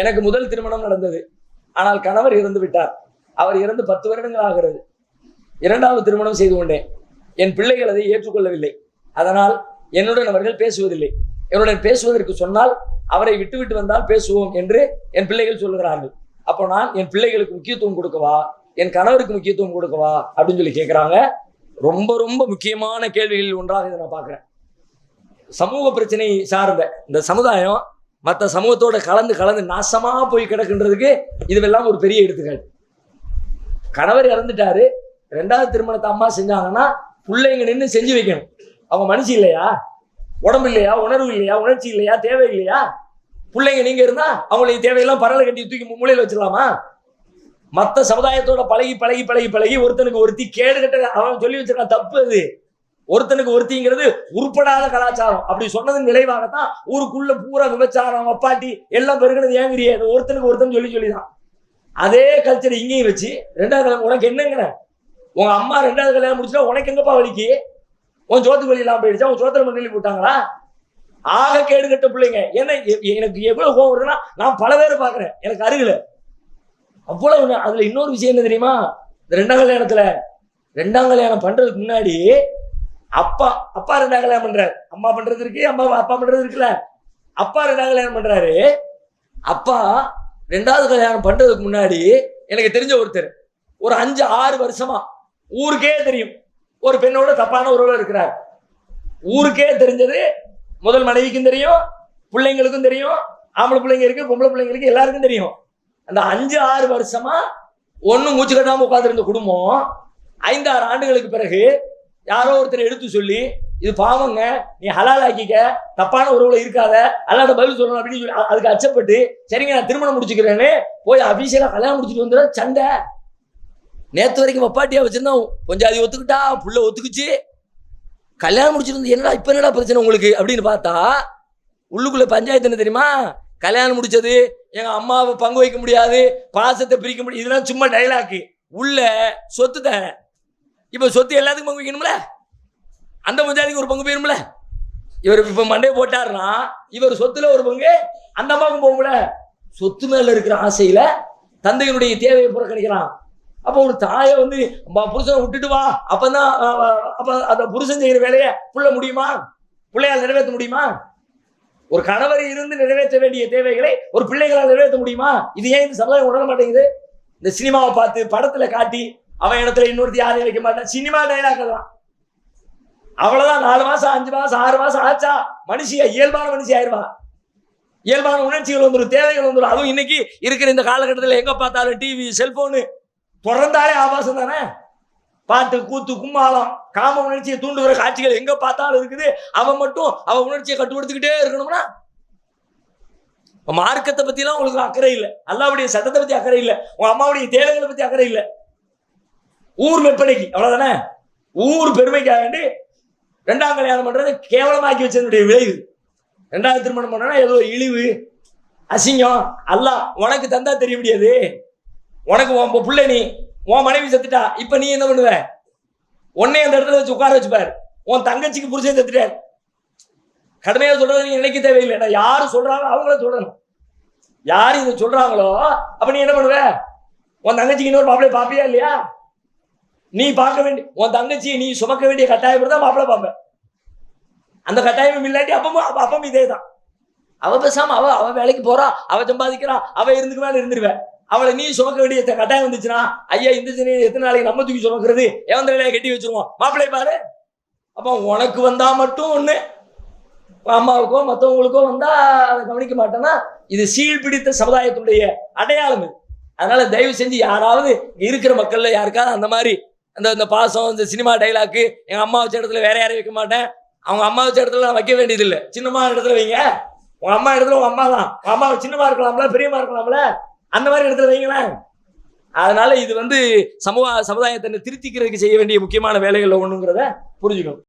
எனக்கு முதல் திருமணம் நடந்தது. ஆனால் கணவர் இறந்து விட்டார். அவர் இறந்து பத்து வருடங்கள் ஆகிறது. இரண்டாவது திருமணம் செய்து கொண்டேன். என் பிள்ளைகள் அதை ஏற்றுக்கொள்ளவில்லை. அதனால் என்னுடன் அவர்கள் பேசுவதில்லை. என்னுடன் பேசுவதற்கு சொன்னால் அவரை விட்டுவிட்டு வந்தால் பேசுவோம் என்று என் பிள்ளைகள் சொல்லுகிறார்கள். அப்போ நான் என் பிள்ளைகளுக்கு முக்கியத்துவம் கொடுக்கவா? என் கணவருக்கு முக்கியத்துவம் கொடுக்கவா? அப்படின்னு சொல்லி கேட்குறாங்க ரொம்ப ரொம்ப முக்கியமான கேள்விகளில் ஒன்றாக இதை நான் பார்க்குறேன். சமூக பிரச்சனை சார்ந்த இந்த சமுதாயம் மற்ற சமூகத்தோட கலந்து கலந்து நாசமாக போய் கிடக்குன்றதுக்கு இதுவெல்லாம் ஒரு பெரிய எடுத்துக்காட்டு. கணவர் இறந்துட்டாரு. ரெண்டாவது திருமணத்தை அம்மா செஞ்சாங்கன்னா பிள்ளைங்க நின்று செஞ்சு வைக்கணும். அவங்க மனுஷி இல்லையா? உடம்பு இல்லையா? உணர்வு இல்லையா? உணர்ச்சி இல்லையா? தேவை இல்லையா? பிள்ளைங்க நீங்க இருந்தா அவங்களுக்கு தேவையெல்லாம் பரவலை கட்டி தூக்கி மூலையில் வச்சிடலாமா? மற்ற சமுதாயத்தோட பழகி பழகி பழகி பழகி ஒருத்தனுக்கு ஒருத்தி கேடு கட்ட அவன் சொல்லி வச்சிருக்கான் தப்பு அது. ஒருத்தனுக்கு ஒருத்திங்கிறது உருப்படாத கலாச்சாரம். அப்படி சொன்னதன் விளைவாகத்தான் ஊருக்குள்ள பூரா விபச்சாரம் அப்பாட்டி எல்லாம் பெருகிறது ஏங்கிறியே. அது ஒருத்தனுக்கு ஒருத்தன் சொல்லி சொல்லிதான். அதே கல்ச்சர் இங்கேயும் வச்சு ரெண்டாவது கல்யாணம் உனக்கு என்னங்கிற உங்க அம்மா ரெண்டாவது கல்யாணம் முடிச்சுட்டா உனக்கு எங்கப்பா வலிக்கு? உன் சோத்துக்கு வழி இல்லாம போயிடுச்சா? உன் சோத்துல மண்ணி போட்டாங்களா ஆக கேடு கட்ட பிள்ளைங்க. ஏன்னா எ- எனக்கு எவ்வளவு கோவம் வருதுன்னா நான் பல பேரை பாக்குறேன் எனக்கு அருகில. அவ்வளவு அதுல இன்னொரு விஷயம் என்ன தெரியுமா? இந்த ரெண்டாம் கல்யாணத்துல ரெண்டாம் கல்யாணம் பண்றதுக்கு முன்னாடி அப்பா அப்பா ரெண்டாம் கல்யாணம் பண்றாரு? அம்மா பண்றது இருக்கு அம்மா அப்பா பண்றது இருக்குல்ல? அப்பா ரெண்டாம் கல்யாணம் பண்றாரு? அப்பா ரெண்டாவது கல்யாணம் பண்றதுக்கு முன்னாடி எனக்கு தெரிஞ்ச ஒருத்தர் ஒரு அஞ்சு ஆறு வருஷமா ஊருக்கே தெரியும். ஒரு பெண்ணோட தப்பான உறவுல இருக்கிறார். ஊருக்கே தெரிஞ்சது முதல் மனைவிக்கும் தெரியும் பிள்ளைங்களுக்கும் தெரியும் ஆம்பளை பிள்ளைங்க இருக்கு பொம்பளை பிள்ளைங்க இருக்கு எல்லாருக்கும் தெரியும். அந்த அஞ்சு ஆறு வருஷமா ஒன்னும் மூச்சு கட்டாம உட்காந்துருந்த குடும்பம் ஐந்தாறு ஆண்டுகளுக்கு பிறகு யாரோ ஒருத்தர் எடுத்து சொல்லி இது பாவங்க நீ ஹலால் ஆக்கிக்க தப்பான உறவுல இருக்காத அல்லாத பதில் சொல்லணும் அப்படின்னு சொல்லி அதுக்கு அச்சப்பட்டு சரிங்க நான் திருமணம் முடிச்சுக்கிறேன்னு போய் அபிஷேகா கல்யாணம் முடிச்சுட்டு வந்துட சண்டை. நேத்து வரைக்கும் வப்பாட்டியா வச்சிருந்தோம். கொஞ்சம் அது ஒத்துக்கிட்டா புள்ள ஒத்துக்குச்சு. கல்யாணம் முடிச்சிருந்து என்னடா இப்ப என்னடா பிரச்சனை உங்களுக்கு? அப்படின்னு பார்த்தா உள்ளுக்குள்ள பஞ்சாயத்து என்ன தெரியுமா? கல்யாணம் முடிச்சது எங்க அம்மாவை பங்கு வைக்க முடியாது பாசத்தை பிரிக்க முடியாது இதெல்லாம் சும்மா டைலாக்கு உள்ள சொத்து தரேன் இப்ப சொத்து எல்லாத்துக்கும் பங்கு வைக்கணும்ல? அந்த முதலாளிக்கு ஒரு பங்கு போயிரும்ல? இவர் இப்ப மண்டையை போட்டாருன்னா இவர் சொத்துல ஒரு பங்கு அந்த அம்மாவுக்கும் போகும்ல? சொத்து மேல இருக்கிற ஆசையில தந்தையினுடைய தேவையை புறக்கணிக்கிறான். அப்போ ஒரு தாயை வந்து "அம்மா, புருஷனை விட்டுட்டு வா. அப்பதான் அப்ப அந்த புருஷன் செய்கிற வேலையை புள்ள முடியுமா? பிள்ளையால் நிறைவேற்ற முடியுமா? ஒரு கணவர் இருந்து நிறைவேற்ற வேண்டிய தேவைகளை ஒரு பிள்ளைகளால் நிறைவேற்ற முடியுமா? இது ஏன் இந்த சமுதாயம் உணர மாட்டேங்குது? இந்த சினிமாவை பார்த்து படத்துல காட்டி அவன் இடத்துல இன்னொருத்தி யாரையும் வைக்க மாட்டான். சினிமா டைலாக் தான். அவ்வளவுதான். நாலு மாசம் அஞ்சு மாசம் ஆறு மாசம் ஆச்சா? மனுஷியா? இயல்பான மனுஷி ஆயிருவா? இயல்பான உணர்ச்சிகள் வந்துடும் தேவைகள் வந்துடும் அதுவும் இன்னைக்கு இருக்கிற இந்த காலகட்டத்தில் எங்க பார்த்தாலும் டிவி செல்போனு பிறந்தாலே ஆபாசம் தானே? பாட்டு கூத்து கும்மாளம் காம உணர்ச்சியை தூண்டுகிற காட்சிகள் எங்க பார்த்தாலும் இருக்குது. அவன் மட்டும் அவன் உணர்ச்சியை கட்டுப்படுத்திக்கிட்டே இருக்கணும்னா மார்க்கத்தை பத்திலாம் உங்களுக்கு அக்கறை இல்லை. அல்லாவுடைய சட்டத்தை பத்தி அக்கறை இல்லை. உங்க அம்மாவுடைய தேவைகளை பத்தி அக்கறை இல்லை. ஊர் மெப்படைக்கு அவ்வளவுதானே? ஊர் பெருமைக்காக வேண்டி ரெண்டாம் கல்யாணம் பண்றது கேவலமாக்கி வச்சதுடைய விளைவு. ரெண்டாவது திருமணம் பண்ணனா ஏதோ இழிவு அசிங்கம். அல்ல உனக்கு தந்தா தெரிய முடியாது. உனக்கு உன் பிள்ளை நீ உன் மனைவி செத்துட்டா இப்ப நீ என்ன பண்ணுவ? உன்னே அந்த இடத்துல வச்சு உட்கார வச்சுப்பார். உன் தங்கச்சிக்கு புருஷன் செத்துட்டார். கடுமையா சொல்றது நீ நினைக்க தேவையில்லை. நான் யாரு சொல்றாங்களோ அவங்கள சொல்லணும். யாரு இதை சொல்றாங்களோ அப்ப நீ என்ன பண்ணுவ? உன் தங்கச்சிக்கு இன்னொரு மாப்பிள்ளை பாப்பியா இல்லையா? நீ பார்க்க வேண்டிய உன் தங்கச்சியை நீ சுமக்க வேண்டிய கட்டாயம் தான் மாப்பிள்ள பார்ப்ப அந்த கட்டாயம் இல்லாட்டி அப்பவும் அப்பம் அப்பவும் இதே தான் அவ பேசாம அவ அவ வேலைக்கு போறா அவ சம்பாதிக்கிறா அவ இருந்துக்கு மேல இருந்துருவேன் அவளை நீ சுமக்க வேண்டிய கட்டாயம் வந்துச்சுன்னா ஐயா இந்த சனி எத்தனை நாளைக்கு நம்ம தூக்கி சுமக்கிறது? எவன் கட்டி வச்சிருவோம்? மாப்பிள்ளை பாரு. அப்போ உனக்கு வந்தா மட்டும் ஒண்ணு. அம்மாவுக்கோ மற்றவங்களுக்கோ வந்தா அதை கவனிக்க மாட்டேன்னா இது சீழ் பிடித்த சமுதாயத்துடைய அடையாளம் அதனால தயவு செஞ்சு யாராவது இருக்கிற மக்கள்ல யாருக்காவது அந்த மாதிரி அந்த இந்த பாசம் இந்த சினிமா டைலாக்கு எங்கள் அம்மா வச்ச இடத்துல வேற யாரையும் வைக்க மாட்டேன். அவங்க அம்மா வச்ச இடத்துல நான் வைக்க வேண்டியது இல்லை சின்னம்மா இடத்துல வைங்க. உங்க அம்மா இடத்துல உங்க அம்மா தான். உங்க அம்மா சின்னமா இருக்கலாம்ல பெரியமா இருக்கலாம்ல? அந்த மாதிரி இடத்துல வைங்களேன். அதனால இது வந்து சமூக சமுதாயத்தை திருத்திக்கிறதுக்கு செய்ய வேண்டிய முக்கியமான வேலைகள்ல ஒண்ணுங்கிறத புரிஞ்சுக்கணும்.